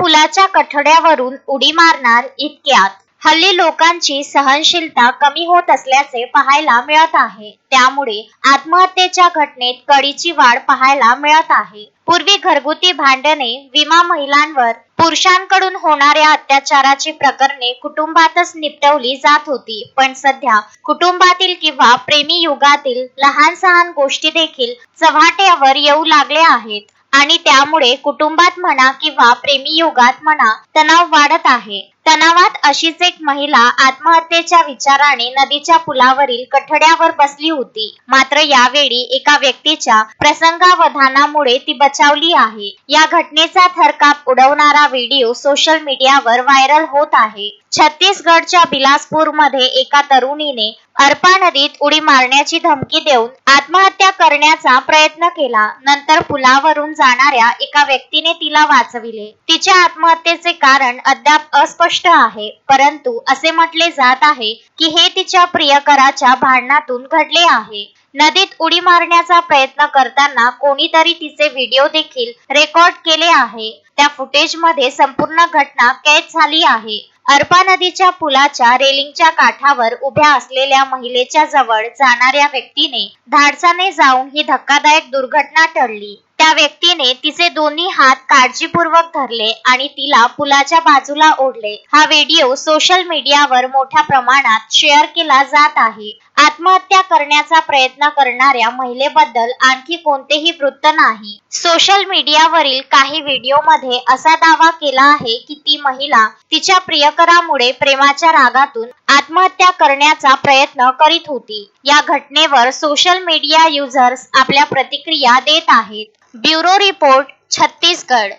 पुलाच्या कठड्यावरून उडी मारणार इतक्यात. हल्ली लोकांची सहनशीलता कमी होत असल्याचे पाहायला मिळत आहे. त्यामुळे आत्महत्येच्या घटनेत कडीची वाढ पाहायला मिळत आहे. पूर्वी घरगुती भांडणे विमा महिलांवर पुरुषांकडून होणाऱ्या अत्याचाराची प्रकरणे कुटुंबातच निपटवली जात होती. पण सध्या कुटुंबातील किंवा प्रेमी युगातील लहान सहान गोष्टी देखील चव्हाट्यावर येऊ लागल्या आहेत. आणि त्यामुळे कुटुंबात म्हणा किंवा प्रेमीयुगात म्हणा तणाव वाढत आहे. तणावात अशीच एक महिला आत्महत्येच्या विचाराने नदीच्या पुलावरील कठड्यावर बसली होती. मात्र यावेळी एका व्यक्तीच्या प्रसंगावधानामुळे ती बचावली आहे. या घटनेचा थरकाप उडवणारा व्हिडिओ सोशल मीडियावर व्हायरल होत आहे. छत्तीसगडच्या बिलासपूरमध्ये एका तरुणीने अर्पा नदीत उडी मारण्याची धमकी देऊन आत्महत्या करण्याचा प्रयत्न केला. नंतर पुलावरून जाणाऱ्या एका व्यक्तीने तिला वाचविले. तिच्या आत्महत्येचे कारण अद्याप अस्पष्ट आहे. परंतु असे म्हटले जात आहे की हे तिच्या प्रियकराच्या भांडणातून घडले आहे. नदीत उडी मारण्याचा प्रयत्न करताना कोणीतरी तिचे व्हिडिओ देखील रेकॉर्ड केले आहे. त्या फुटेजमध्ये संपूर्ण घटना कैद झाली आहे. अर्पा नदीच्या पुलाच्या रेलिंगच्या काठावर उभ्या असलेल्या महिलेच्या जवळ जाणाऱ्या व्यक्तीने धाडसाने जाऊन ही धक्कादायक दुर्घटना टळली. त्या व्यक्तीने तिचे दोन्ही हात काळजीपूर्वक धरले आणि तिला पुलाच्या बाजूला ओढले. हा व्हिडिओ सोशल मीडियावर मोठ्या प्रमाणात शेअर केला जात आहे. आत्महत्या करण्याचा प्रयत्न करणाऱ्या महिलेबद्दल आणखी कोणतेही वृत्त नाही. सोशल मीडियावरील काही व्हिडिओमध्ये असा दावा केला आहे की ती महिला तिच्या प्रियकरामुळे प्रेमाच्या रागातून आत्महत्या करण्याचा प्रयत्न करीत होती. या घटनेवर सोशल मीडिया युजर्स आपल्या प्रतिक्रिया देत आहेत. Bureau report Chhattisgarh.